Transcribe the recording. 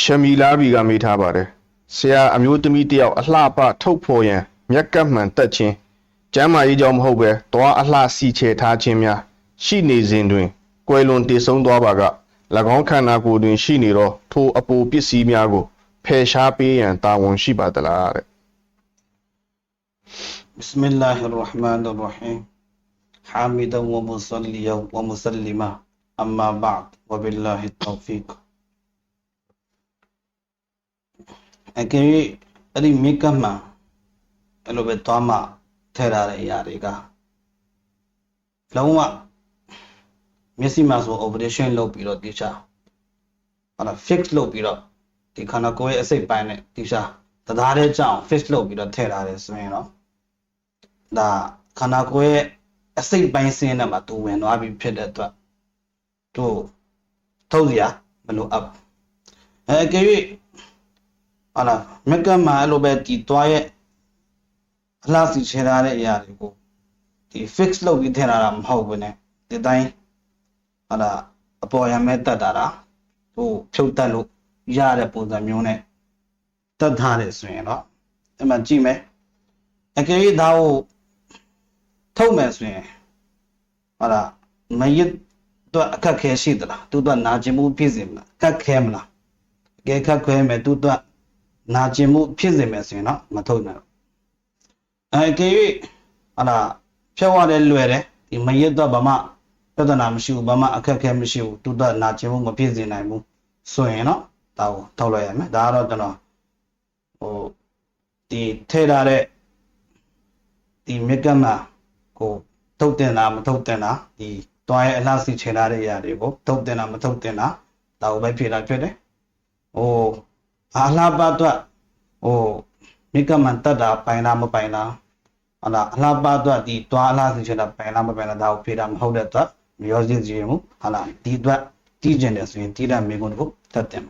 ရှမီလာဘီကမေးထားပါတယ်ဆရာအမျိုးသမီးတယောက်အလှပထုတ်ဖော်ရန်မျက်ကပ်မှန်တက်ခြင်းကျမ်းမာရေးကြောင့်မဟုတ်ပဲသွားအလှစီချေထားခြင်းများရှိနေစဉ်တွင်ကွယ်လွန်တည်ဆုံးသွားပါက၎င်းခန္ဓာကိုယ်တွင်ရှိနေသောထိုအပူပစ္စည်းများကိုဖယ်ရှားပေးရန်တာဝန်ရှိပါသလားတဲ့ بسم الله الرحمن الرحيم حامدا ومصليا ومسلما أما بعد وبالله التوفيق အကယ်၍အဲ့ဒီမိကမှန်အဲ့လိုပဲသွားမှထဲထားတဲ့အရာတွေကလုံးဝမျက်စိမှာဆို operation လုပ်ပြီးတော့တိကျအဲ့ဒါ fix လုပ်ပြီးတော့ဒီခန္ဓာကိုယ်ရဲ့အစိတ်ပိုင်းနဲ့တိကျသသားတဲ့ကြောင့် fix လုပ်ပြီးတော့ထည့်ထားတယ်ဆိုရင်တော့ဒါခန္ဓာကိုယ်ရဲ့အစိတ်ပိုင်းစင်းနဲ့မှာသူဝင်သွားပြီဖြစ်တဲ့အတွက်သူထုတ်စရာမလိုအပ်ဘူးအဲအကယ်၍ ဟာလာမက်ကမှာအဲ့လိုပဲဒီသွားရဲ့အလားစီချေထားတဲ့အရာတွေကိုဒီ fix လုပ်ပြီးထည့်ထားတာမဟုတ်ဘူးねဒီတိုင်းဟာလာအပေါ်ရမဲတက်တာတာသူဖြုတ်တက်လို့ရတဲ့ပုံစံမျိုးနဲ့တက်ထားတယ်ဆိုရင်တော့အဲ့မှာကြည့်မယ်အကယ်၍ဒါကိုထုတ်မယ်ဆိုရင်ဟာလားမရစ်တော့အခက်ခဲရှိသလားသူတော့နာကျင်မှုဖြစ်စေမလားကတ်ခဲမလားအကဲခက်ခဲမယ်သူတော့ နာကျင်မှုဖြစ်စေမယ်ဆိုရင်တော့မထုတ်နဲ့တော့အဲကေ၍ဟာလားဖြတ်သွားတယ်လွယ်တယ်ဒီမရစ်တော့ဘာမှပြဿနာမရှိဘူးဘာမှအခက်ခဲမရှိဘူးသူတော့နာကျင်မှုမဖြစ်စေနိုင်ဘူးဆိုရင်တော့ဒါကိုထုတ်လိုက်ရမယ်ဒါကတော့ကျွန်တော်ဟိုဒီထဲထားတဲ့ဒီမြက်ကမှာကိုထုတ်တင်တာမထုတ်တင်တာဒီတွားရဲ့အလားစီချင်ထားတဲ့အရာတွေကိုထုတ်တင်တာမထုတ်တင်တာဒါကိုပဲဖြေတာဖြစ်တယ်။ဟို အာလှပတော့ဟိုမြက်ကမှန်တတ်တာပိုင်လားမပိုင်လားဟလာအလှပတော့ဒီတွားအလားစီချင်တာပိုင်လားမပိုင်လားဒါကိုဖြေတာမဟုတ်တဲ့အတွက်မရောစင်းစီရင်မှုဟလာဒီအတွက်တည်ကျင်တယ်ဆိုရင်တည်တဲ့မိကုန်းကိုတတ်တယ်